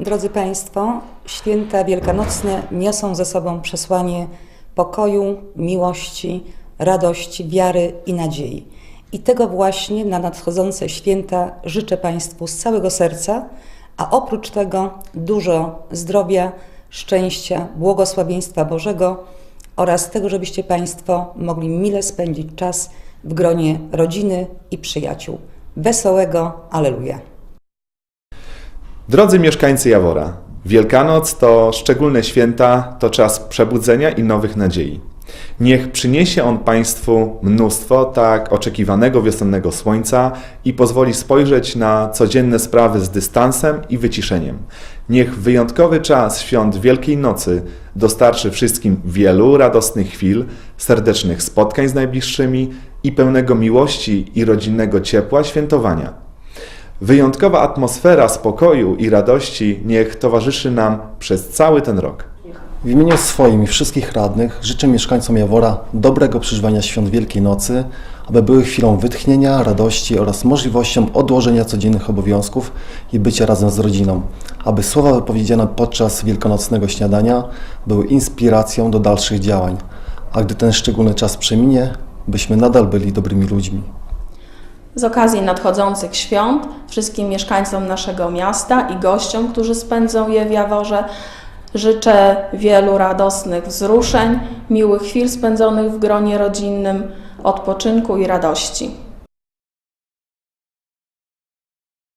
Drodzy Państwo, święta wielkanocne niosą ze sobą przesłanie pokoju, miłości, radości, wiary i nadziei. I tego właśnie na nadchodzące święta życzę Państwu z całego serca, a oprócz tego dużo zdrowia, szczęścia, błogosławieństwa Bożego oraz tego, żebyście Państwo mogli mile spędzić czas w gronie rodziny i przyjaciół. Wesołego Aleluja! Drodzy mieszkańcy Jawora, Wielkanoc to szczególne święta, to czas przebudzenia i nowych nadziei. Niech przyniesie on Państwu mnóstwo tak oczekiwanego wiosennego słońca i pozwoli spojrzeć na codzienne sprawy z dystansem i wyciszeniem. Niech wyjątkowy czas świąt Wielkiej Nocy dostarczy wszystkim wielu radosnych chwil, serdecznych spotkań z najbliższymi i pełnego miłości i rodzinnego ciepła świętowania. Wyjątkowa atmosfera spokoju i radości niech towarzyszy nam przez cały ten rok. W imieniu swoim i wszystkich radnych życzę mieszkańcom Jawora dobrego przeżywania świąt Wielkiej Nocy, aby były chwilą wytchnienia, radości oraz możliwością odłożenia codziennych obowiązków i bycia razem z rodziną, aby słowa wypowiedziane podczas wielkanocnego śniadania były inspiracją do dalszych działań, a gdy ten szczególny czas przeminie, byśmy nadal byli dobrymi ludźmi. Z okazji nadchodzących świąt wszystkim mieszkańcom naszego miasta i gościom, którzy spędzą je w Jaworze, życzę wielu radosnych wzruszeń, miłych chwil spędzonych w gronie rodzinnym, odpoczynku i radości.